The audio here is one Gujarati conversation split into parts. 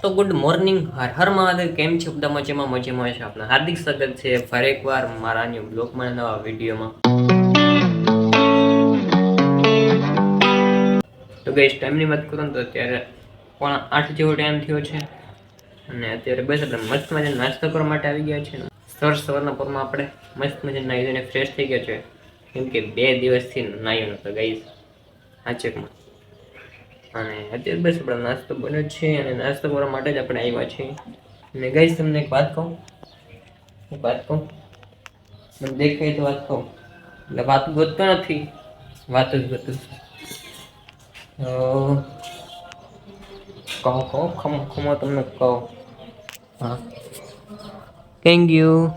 તો ગુડ મોર્નિંગ હર હર મહાદેવ, કેમ છે? બધા મજામાં મજામાં છે આપણા હાર્દિક સ્વાગત છે ફરી એકવાર મારા ન્યુ બ્લોગમાં નવા વિડીયોમાં. તો ગઈ ટાઈમની વાત કરું તો અત્યારે પણ આઠ જેવો ટાઈમ થયો છે. અને અત્યારે બસ આપણે મસ્ત મજા નાસ્તો કરવા માટે આવી ગયા છે સર સવારના પરમાં આપણે મસ્ત મજા નાહી ધોઈને ફ્રેશ થઈ ગયા છે. કેમ કે બે દિવસથી નાહ્યું નહોતો ગઈ હાચકમાં અને અત્યારે બસ આપણે નાસ્તો બન્યો છે અને નાસ્તો કરવા માટે જ આપણે આવ્યા છીએ. અને ગઈ તમને એક વાત કહું? એક વાત કહું? મને દેખાય તો વાત કહું. એટલે વાત ગોતતો નથી. વાત જ ગોતું કહો કહો ખમો ખમો તમને કહો. હા. Thank you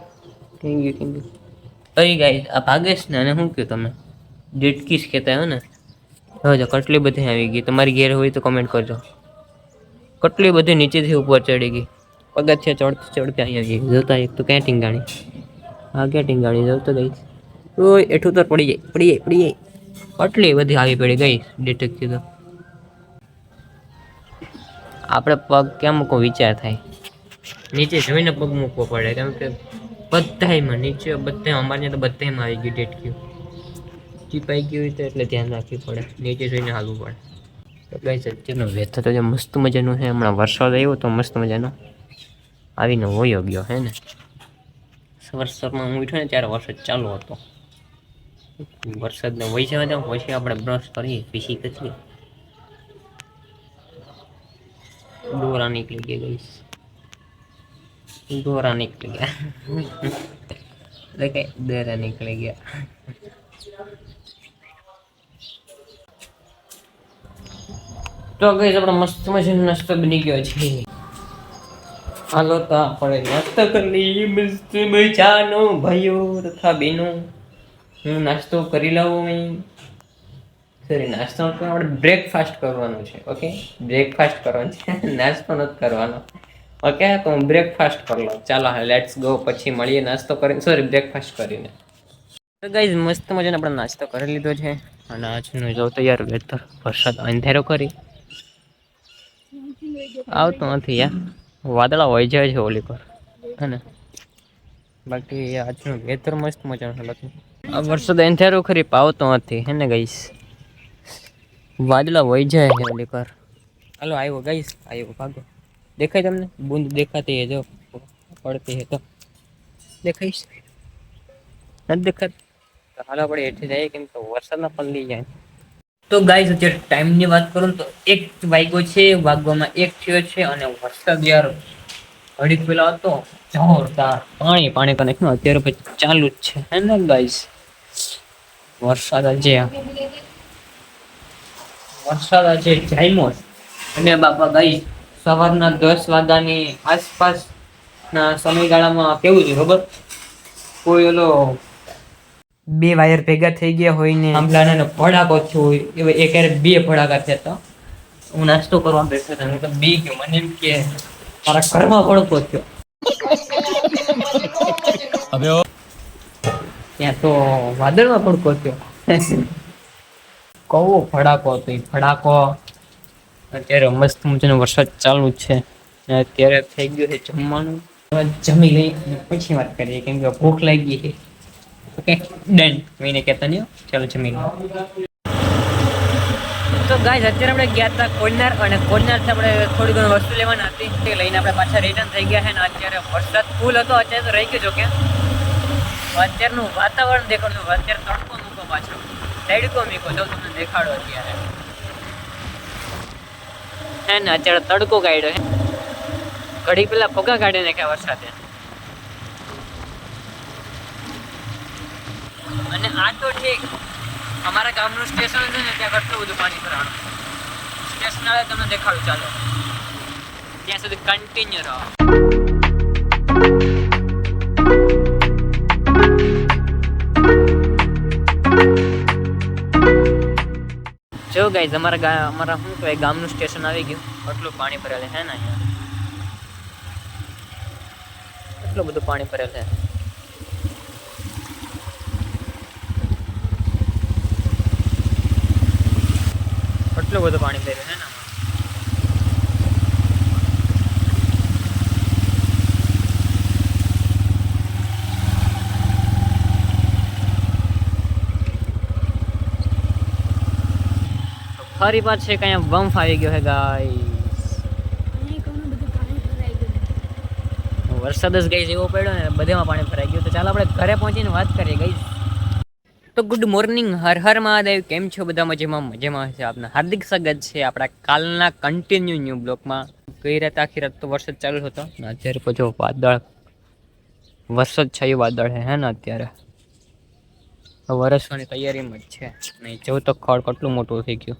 thank you thank you અરે ગાઈસ આ ભાગેશ ને અને શું કહ્યું તમે? ડેટકીસ કહેતા હો ને? હવે જો કેટલી બધી આવી ગઈ. તમારી ઘેર હોય તો કમેન્ટ કરજો. કેટલી બધી નીચેથી ઉપર ચડી ગઈ. પગથિયા ચડતી ચડતી અહીં આવી ગઈ. જોતા એક તો ક્યાં ટીંગાણી? હા, ક્યાં ટીંગાણી? જોતો ગઈ. ઓય, એઠું તો પડી જાય પડી જાય પડી જાય. કેટલી બધી આવી પડી ગઈ ડિટેક્ટિવ તો. આપણે પગ કેમ મૂકો વિચાર થાય. નીચે જોઈને પગ મૂકવો પડે. કેમ કે બધાયમાં નીચે બધા અમારે તો બધાયમાં આવી ગયું ડેટક્યુ ચીપાઈ ગયું હોય તો એટલે ધ્યાન રાખવું પડે. નીચે જોઈને હાલવું પડે. તો ગાઈસ અત્યારનો વેધર તો જે મસ્ત મજાનું છે. હમણાં વરસાદ આવ્યો તો મસ્ત મજાનો. આવીને વયો ગયો હે ને? વરસાદમાં હું ઉઠ્યો ને ત્યારે વરસાદ ચાલુ હતો. વરસાદને વહી જવા દઉં પછી આપણે બ્રશ કરીએ પીસી કરીએ. દોરા નીકળી ગયા ગઈશ દોરા નીકળી ગયા. એટલે કે દોરા નીકળી ગયા. તો ગઈ આપણે મસ્ત મજાનો નાસ્તો બની ગયો છે. હાલો તો આપણે નાસ્તો કરી લઈએ, મસ્ત મજાનો ભાઈઓ, તથા બહેનો. હું નાસ્તો કરી લઉં અહીં સોરી નાસ્તો આપણે બ્રેકફાસ્ટ કરવાનું છે ઓકે બ્રેકફાસ્ટ કરવાનું છે. નાસ્તો નથી કરવાનો. ઓકે તો હું બ્રેકફાસ્ટ કરી લઉં. ચાલો, હા લેટ્સ ગો પછી મળીએ નાસ્તો કરીને. સોરી બ્રેકફાસ્ટ કરીને. તો ગાઈઝ મસ્ત મજાનો આપણે નાસ્તો કરી લીધો છે. અને આજનું જો તૈયાર વેતર વરસાદ અંધેરો કરી. આવતો નથી યાર. વાદળા હોય જાય છે ઓલી પર. હે બાકી આજનું વેતર મસ્ત મજાનું હતું આ વરસાદ અંધેરો ખરી પાવતો નથી. હે ને ગઈશ વાદળા વહી જાય છે ઓલી પર. હાલો આવ્યો ગઈશ આવ્યો ભાગો. દેખાય તમને? બૂંદ દેખાતી હે જો. પડતી હે તો. દેખાઈશ? નથી દેખાત? હાલો આપણે હેઠે જઈએ કેમ કે વરસાદના પલ્લી જાય. તો ગાઈઝ અત્યારે ટાઈમની વાત કરું તો એક વાગ્યો છે, વાગવામાં એક થયો છે અને વરસાદ યાર ઘડીક પેલા હતો, જોરદાર. પાણી પાણી કનેક્શન અત્યારે પછી ચાલુ જ છે, હે ને ગાઈઝ વરસાદ આજે. વરસાદ આજે જામ્યો અને બાપા ગઈ સવારના દસ વાગ્યાની આસપાસના સમયગાળામાં કેવું છે ખબર? કોઈ ઓલો બે વાયર ભેગા થઈ ગયા હોય ને. આંબલાને ભડાકો થયો હોય. એવા એક બે ભડાકા થયા હતા. હું નાસ્તો કરવા બેઠો હતો. હું તો બી ગયો. મને એમ કે મારા ઘરમાં ભડકો થયો. ત્યાં તો વાદળમાં ભડકો થયો. કવો ભડાકો હતો એ ભડાકો અત્યારે મસ્ત મજાનો વરસાદ ચાલુ જ છે અત્યારે થઈ ગયો છે જમવાનું. જમી લઈ પછી વાત કરીએ. કેમ કે ભૂખ લાગી છે. ઓકે ડન કોઈને કહેતા નહીં. ચાલો જમી તો ગાઈઝ અત્યારે આપણે ગયા હતા કોઈનાર અને કોઈનારથી આપણે થોડી ઘણી વસ્તુ લેવાની હતી. તે લઈને આપણે પાછા રિટર્ન થઈ ગયા છે અને અત્યારે વરસાદ ફૂલ હતો. અત્યારે તો રહી ગયો જો કે. અત્યારનું વાતાવરણ દેખાડું. અત્યારે તડકો મૂકો પાછો. તડકો મૂકો. જો તમને દેખાડો અત્યારે. હે ને, અત્યારે તડકો કાઢ્યો છે. ઘડી પેલા પગા કાઢી નાખ્યા વરસાદે. અને આ તો ઠીક. અમારા ગામનું સ્ટેશન છે ને, ત્યાં કેટલું બધું પાણી ભરાણું. સ્ટેશન આવે તમને દેખાડું, ચાલો. ત્યાં સુધી કન્ટિન્યુ રહો. જો ગાઈઝ અમારા ગા, અમારા શું કહેવાય, ગામનું સ્ટેશન આવી ગયું. આટલું પાણી ભરેલું છે ને અહીંયા? એટલું બધું પાણી ભરેલ છે? કેટલું બધું પાણી ભર્યું છે ને ફરી પાછે કઈ બમ્પ આવી ગયો છે ગાય વરસાદ જ ગઈ જેવો પડ્યો ને બધેમાં પાણી ભરાઈ ગયું. તો ચાલો આપણે ઘરે પહોંચીને વાત કરીએ ગઈ તો ગુડ મોર્નિંગ હર હર મહાદેવ. કેમ છો બધા? મજામાં મજામાં છે આપના. હાર્દિક સ્વાગત છે આપણા કાલના કન્ટિન્યુ ન્યૂ બ્લોકમાં ગઈ રાત આખી રાત તો વરસાદ ચાલુ હતો. અત્યારે પછી વાદળ, વરસાદ છાયું વાદળ હે ને અત્યારે. વરસવાની તૈયારીમાં જ છે. નહીં, જેવું તો ખડ કેટલું મોટું થઈ ગયું.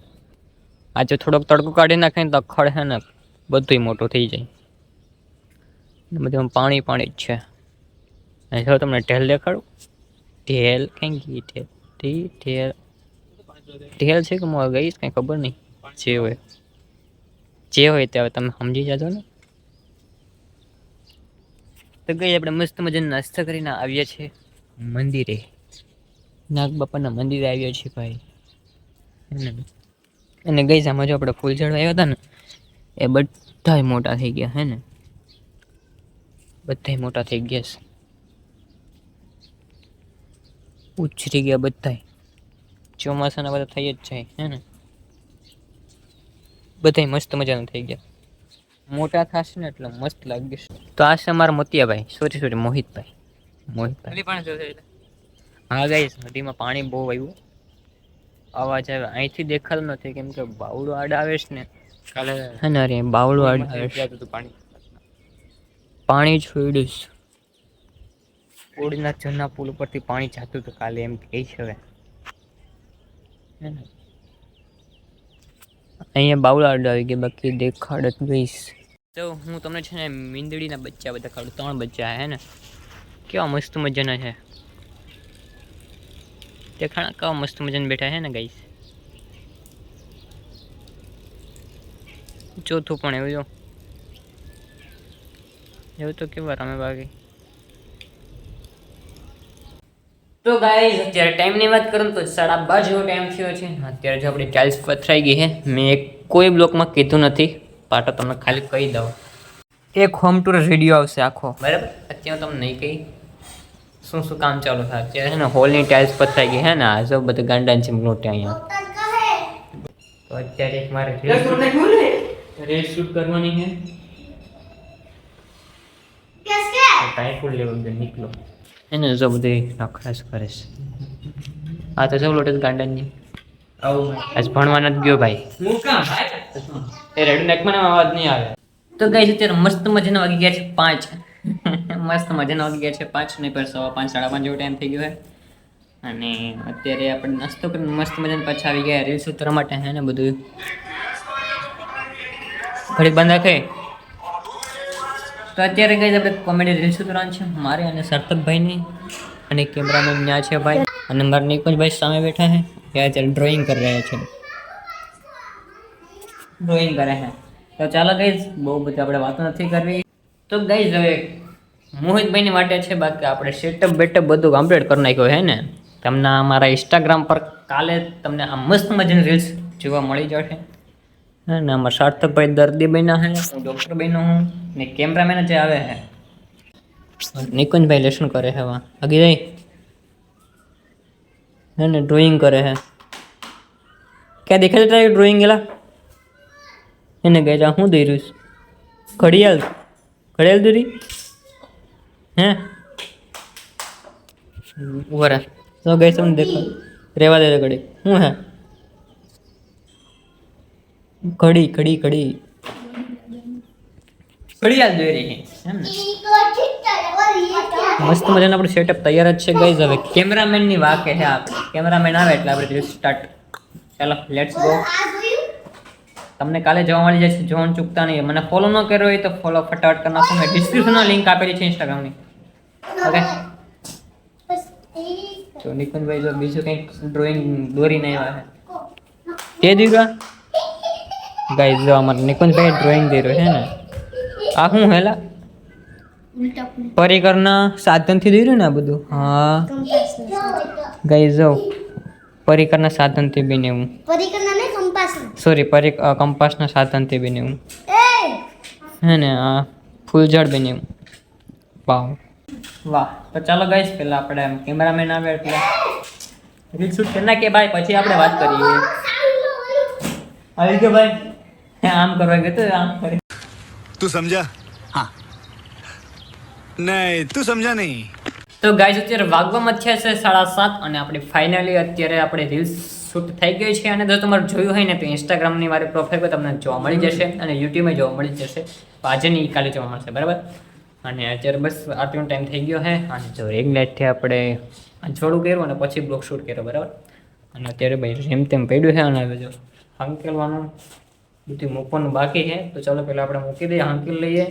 આજે થોડોક તડકો કાઢી નાખે તો ખડ હે ને બધુંય મોટું થઈ જાય. બધું પાણી પાણી જ છે. જો તમને ઢેલ દેખાડું. ઢેલ ક્યાં ગઈ ઢેલ ટી ઢેલ ઢેલ છે કે હું ગઈશ, કંઈ ખબર નહીં. જે હોય. જે હોય તે હવે તમે સમજી જાજો ને. તો ગઈ આપણે મસ્ત મજાનો નાસ્તો કરીને આવ્યા છીએ. મંદિરે. નાગ બાપાના મંદિરે આવ્યા છીએ ભાઈ. અને ગઈ સામે જો આપણે ફૂલ ચડવા આવ્યા હતા ને, એ બધાય મોટા થઈ ગયા હે ને. બધાય મોટા થઈ ગયા છે. ઉછરી ગયા બધાય. ચોમાસાના બધા થઈ જ જાય હે ને? બધાય મસ્ત મજાના થઈ ગયા. મોટા થશે ને એટલે મસ્ત લાગશે. તો આ છે મારા મોતિયાભાઈ. Sorry sorry મોહિતભાઈ. મોહિતભાઈ. પણ હા ગાઈસ નદીમાં પાણી બહુ આવ્યું. અવાજ આવે. અહીંથી દેખાતો નથી કેમ કે બાવળું આડ આવે છે ને. કાલે હે ને અરે બાવળું આડ આવે પાણી. પાણી છોડ્યું છે ઓડીના પુલ ઉપરથી પાણી જાતું હતું. કાલે એમ કહે છે હવે. અહીંયા બાવળા આડ આવી ગયા બાકી દેખાડ જ ગઈશ તો હું તમને છે ને મીંદડીના બચ્ચા બધા ખાડું ત્રણ બચ્ચા હે ને? કેવા મસ્ત મજાના છે. દેખાણા કેવા મસ્ત મજાને બેઠા છે ને ગઈશ ચોથું પણ એવું જો. એવું તો કેવા રમે બાકી? તો ગાઈઝ અત્યારે ટાઈમની વાત કરું તો સાડા બાર જેવો ટાઈમ થયો છે. અત્યારે જો આપણી ટાઇલ્સ પથરાઈ ગઈ છે. મેં એક કોઈ બ્લોકમાં કીધું નથી. પાટો તમને ખાલી કહી દઉં. એક હોમ ટુર રેડિયો આવશે આખો. બરાબર? અત્યારે તમને નહીં કહી. શું શું કામ ચાલુ થાય? અત્યારે છે ને હોલની ટાઇલ્સ પથરાઈ ગઈ છે ને આ જો બધું ગાંડા છે મોટે અહીંયા. તો અત્યારે એક મારે રીલ શૂટ કરવાની છે. કાંઈ લેવલ લેવું નીકળો એને જો બધી નખરાશ કરે છે. આ તો સૌ લોટસ ગાર્ડનની આજ ભણવા નથી ગયો ભાઈ. એ રેડ નેકમાં અવાજ નહીં આવે. તો ગાઈસ, અત્યારે મસ્ત મજાના વાગી ગયા છે પાંચ. મસ્ત મજાના વાગી ગયા છે પાંચ, નહીં પર સવા પાંચ, સાડા પાંચ જેવો ટાઈમ થઈ ગયો છે અને અત્યારે આપણે નાસ્તો કરીને મસ્ત મજાને પાછા આવી ગયા. રીલ્સ ઉતરવા માટે હે ને બધું. ઘડી બંધ રાખે. તો અત્યારે ગઈ આપણે કોમેડી રીલ્સ ઉતરવાનું છે. મારે અને સાર્થકભાઈની અને કેમેરામેન ત્યાં છે ભાઈ. અને મારા નિકુંજભાઈ સામે બેઠા છે. એ અત્યારે ડ્રોઈંગ કરી રહ્યા છે. ડ્રોઈંગ કરે છે. તો ચાલો ગઈ બહુ બધી આપણે વાતો નથી કરવી. તો ગઈ હવે મોહિતભાઈની માટે છે, બાકી આપણે સેટઅપ બેટઅપ બધું કમ્પ્લીટ કરી નાખ્યું છે ને? તમને અમારા ઇન્સ્ટાગ્રામ પર કાલે તમને આ મસ્ત મજાની રીલ્સ જોવા મળી જશે. અને અમારા સાર્થકભાઈ દર્દી બન્યા છે હું ડૉક્ટર બન્યો હું, ને કેમેરામેન જે આવે છે નિકુંજભાઈ લેસન કરે છે વા આગી હે ને ડ્રોઈંગ કરે છે ક્યાં દેખાય છે તારી ડ્રોઈંગ એલા? એને કહે હું દઈ રહ્યું ઘડિયાળ ઘડિયાળ દોરી? હે? ઊભા તો ગઈ તમને દેખો રેવા દે ઘડી શું હે? ઘડી ઘડી ઘડી ઘડિયાળ જોઈ રહી એમ ને? મસ્ત મજાનું આપણું સેટઅપ તૈયાર જ છે ગાઈઝ હવે કેમેરામેનની વાકે છે આપ કેમેરામેન આવે એટલે આપણે રીલ સ્ટાર્ટ ચાલો લેટ્સ ગો તમને કાલે જોવા મળી જશે જોવાનું ચૂકતા નહીં. મને ફોલો ન કર્યો હોય તો ફોલો ફટાફટ કરી નાખો. મેં ડિસ્ક્રિપ્શનમાં લિંક આપેલી છે ઇન્સ્ટાગ્રામની ઓકે તો નિકુંજભાઈ જો બીજું કંઈક ડ્રોઈંગ દોરીને આવ્યા છે. તે દીધા ગાઈઝ જો અમારે નિકુંજભાઈ ડ્રોઈંગ દઈ રહ્યો છે ને. આ શું હેલા? પરિકરના સાધનથી દોર્યું ને આ બધું? હા. ગાઈઝ જો. પરિકરના સાધનથી બી પરિકરના ને. કંપાસ સોરી પરિ કંપાસના સાધનથી બનેવું હે. ને આ ફૂલઝાડ બનેવું વાહ વાહ તો ચાલો ગાઈસ પહેલા આપણે એમ કેમેરામેન આવે એટલે. રીલ શૂટ કરી નાખીએ ભાઈ પછી આપણે વાત કરીએ. આવી ગયો ભાઈ. આમ કરવા ગયો તો આમ કરે તું સમજા હા નહીં તું સમજા નહીં તો ગાઈઝ અત્યારે વાગવામાં થયા છે સાડા સાત અને આપણે ફાઇનલી અત્યારે આપણે રીલ્સ શૂટ થઈ ગઈ છે અને જો તમારે જોયું હોય ને તો ઇન્સ્ટાગ્રામની મારી પ્રોફાઇલ પર તમને જોવા મળી જશે અને યુટ્યુબમાં જોવા મળી જશે. આજે નહીં કાલે જોવા મળશે બરાબર? અને અત્યારે બસ આટલો ટાઈમ થઈ ગયો છે અને જો એક લાઇટથી આપણે જોડું કર્યું અને પછી બ્લોક શૂટ કર્યો બરાબર? અને અત્યારે ભાઈ જેમ તેમ પડ્યું છે અને જો હંગ બધું મૂકવાનું બાકી છે. તો ચાલો પહેલાં આપણે મૂકી દઈએ હાંકી લઈએ.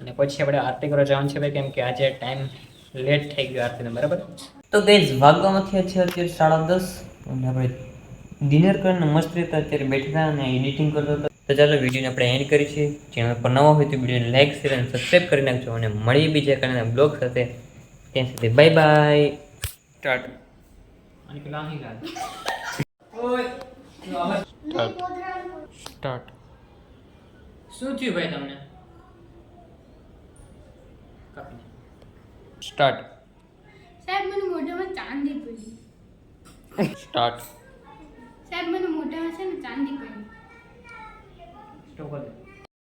અને પછી આપણે આરતી કરવા જવાનું છે ભાઈ કેમ કે આજે ટાઈમ લેટ થઈ ગયો આરતીને બરાબર? તો ગઈઝ વાગવામાંથી છે અત્યારે સાડા દસ અને આપણે ડિનર કરીને મસ્ત રીતે અત્યારે બેઠા અને એડિટિંગ કરતો હતો. તો ચાલો વિડીયોને આપણે એન્ડ કરી છીએ. ચેનલ પર નવા હોય તો વિડીયોને લાઇક શેર અને સબસ્ક્રાઈબ કરી નાખજો અને મળીએ બીજા કારણે બ્લોગ સાથે. ત્યાં સુધી બાય બાય સ્ટાર્ટ અને પેલા અહીં સ્ટાર્ટ. શું થયું ભાઈ તમને? સ્ટાર્ટ. સાહેબ મને મોઢામાં ચાંદી પડી. સ્ટાર્ટ. સાહેબ મને મોઢામાં છે ને ચાંદી પડી. સ્ટોપ